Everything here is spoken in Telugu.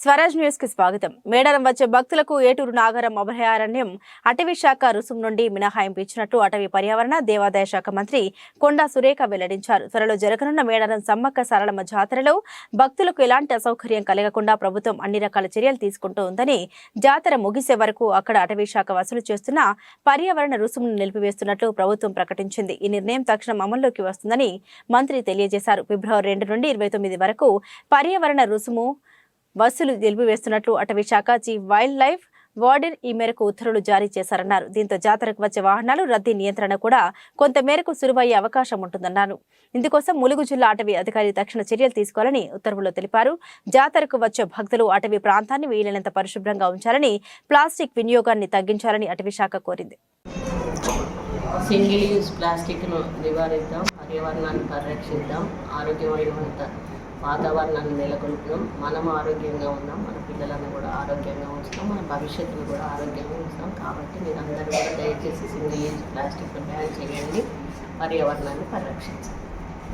స్వరాజ్ న్యూస్కి స్వాగతం. మేడారం వచ్చే భక్తులకు ఏటూరు నాగరం అభయారణ్యం అటవీ శాఖ రుసుము నుండి మినహాయింపు ఇచ్చినట్టు అటవీ పర్యావరణ దేవాదాయ శాఖ మంత్రి కొండా సురేఖ వెల్లడించారు. త్వరలో జరగనున్న మేడారం సమ్మక్క సారలమ్మ జాతరలో భక్తులకు ఎలాంటి అసౌకర్యం కలగకుండా ప్రభుత్వం అన్ని రకాల చర్యలు తీసుకుంటూ ఉందని జాతర ముగిసే వరకు అక్కడ అటవీ శాఖ వసూలు చేస్తున్న పర్యావరణ రుసుమును నిలిపివేస్తున్నట్లు ప్రభుత్వం ప్రకటించింది. ఈ నిర్ణయం తక్షణం అమల్లోకి వస్తుందని మంత్రి తెలియజేశారు. ఫిబ్రవరి రెండు నుండి ఇరవై తొమ్మిది వరకు పర్యావరణ రుసుము వసూలు నిలిపివేస్తున్నట్లు అటవీ శాఖ చీఫ్ వైల్డ్ లైఫ్ వార్డెన్ ఈ మేరకు ఉత్తర్వులు జారీ చేశారన్నారు. దీంతో జాతరకు వచ్చే వాహనాలు రద్దీ నియంత్రణ కూడా కొంత మేరకు సులువయ్యే అవకాశం ఉంటుందన్నారు. ఇందుకోసం ములుగు జిల్లా అటవీ అధికారి తక్షణ చర్యలు తీసుకోవాలని ఉత్తర్వుల్లో తెలిపారు. జాతరకు వచ్చే భక్తులు అటవీ ప్రాంతాన్ని వీలైనంత పరిశుభ్రంగా ఉంచాలని ప్లాస్టిక్ వినియోగాన్ని తగ్గించాలని అటవీ శాఖ కోరింది. సింగిల్ యూజ్ ప్లాస్టిక్ను నివారిద్దాం పర్యావరణాన్ని పరిరక్షిద్దాం ఆరోగ్యమైన వాతావరణాన్ని నెలకొల్పుదాం మనం ఆరోగ్యంగా ఉన్నాం మన పిల్లలను కూడా ఆరోగ్యంగా ఉంచుతాం మన భవిష్యత్తును కూడా ఆరోగ్యంగా ఉంచుతాం. కాబట్టి మీరందరూ కూడా దయచేసి సింగిల్ యూజ్ ప్లాస్టిక్ను బ్యాన్ చేయండి పర్యావరణాన్ని పరిరక్షించండి.